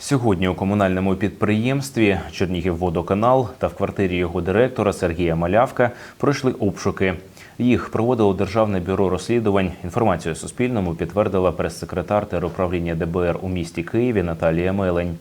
Сьогодні у комунальному підприємстві Чернігівводоканал та в квартирі його директора Сергія Малявка пройшли обшуки. Їх проводило Державне бюро розслідувань. Інформацію Суспільному підтвердила прес-секретар теруправління ДБР у місті Києві Наталія Мелень.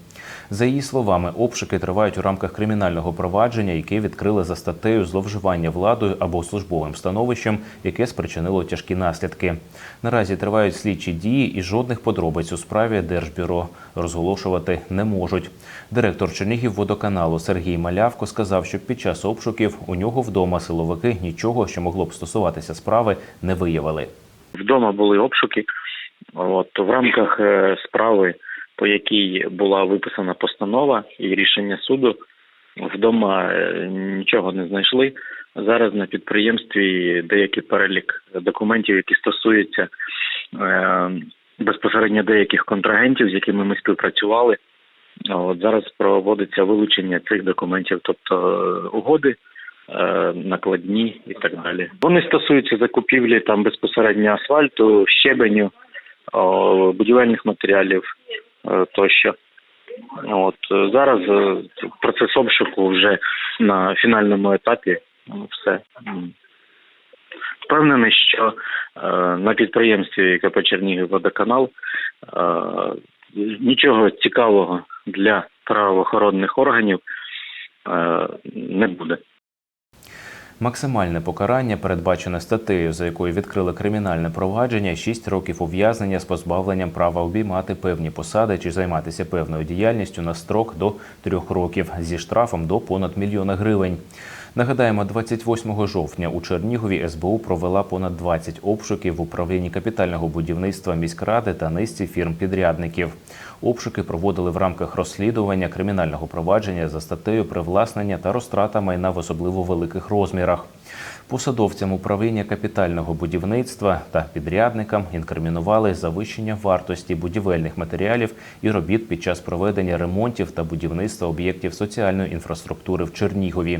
За її словами, обшуки тривають у рамках кримінального провадження, яке відкрили за статтею зловживання владою або службовим становищем, яке спричинило тяжкі наслідки. Наразі тривають слідчі дії і жодних подробиць у справі Держбюро розголошувати не можуть. Директор Чернігівводоканалу Сергій Малявко сказав, що під час обшуків у нього вдома силовики нічого, що могло б стосуватися справи, не виявили. Вдома були обшуки. От в рамках е, справи, по якій була виписана постанова і рішення суду, вдома е, нічого не знайшли. Зараз на підприємстві деякий перелік документів, які стосуються е, безпосередньо деяких контрагентів, з якими ми співпрацювали. От зараз проводиться вилучення цих документів, тобто е, угоди, накладні і так далі. Вони стосуються закупівлі там безпосередньо асфальту, щебеню, будівельних матеріалів тощо. От е, зараз е, процес обшуку вже на фінальному етапі. Все. Впевнений, що е, на підприємстві КП Чернігівводоканал е, нічого цікавого для правоохоронних органів е, не буде. Максимальне покарання передбачене статтею, за якою відкрили кримінальне провадження, 6 років ув'язнення з позбавленням права обіймати певні посади чи займатися певною діяльністю на строк до 3 років зі штрафом до понад мільйона гривень. Нагадаємо, 28 жовтня у Чернігові СБУ провела понад 20 обшуків в управлінні капітального будівництва міськради та низці фірм-підрядників. Обшуки проводили в рамках розслідування кримінального провадження за статтею привласнення та розтрата майна в особливо великих розмірах. Посадовцям управління капітального будівництва та підрядникам інкримінували завищення вартості будівельних матеріалів і робіт під час проведення ремонтів та будівництва об'єктів соціальної інфраструктури в Чернігові.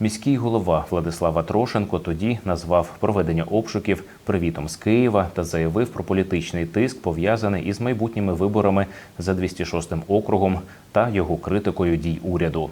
Міський голова Владислава Трошенко тоді назвав проведення обшуків привітом з Києва та заявив про політичний тиск, пов'язаний із майбутніми виборами за 206 округом та його критикою дій уряду.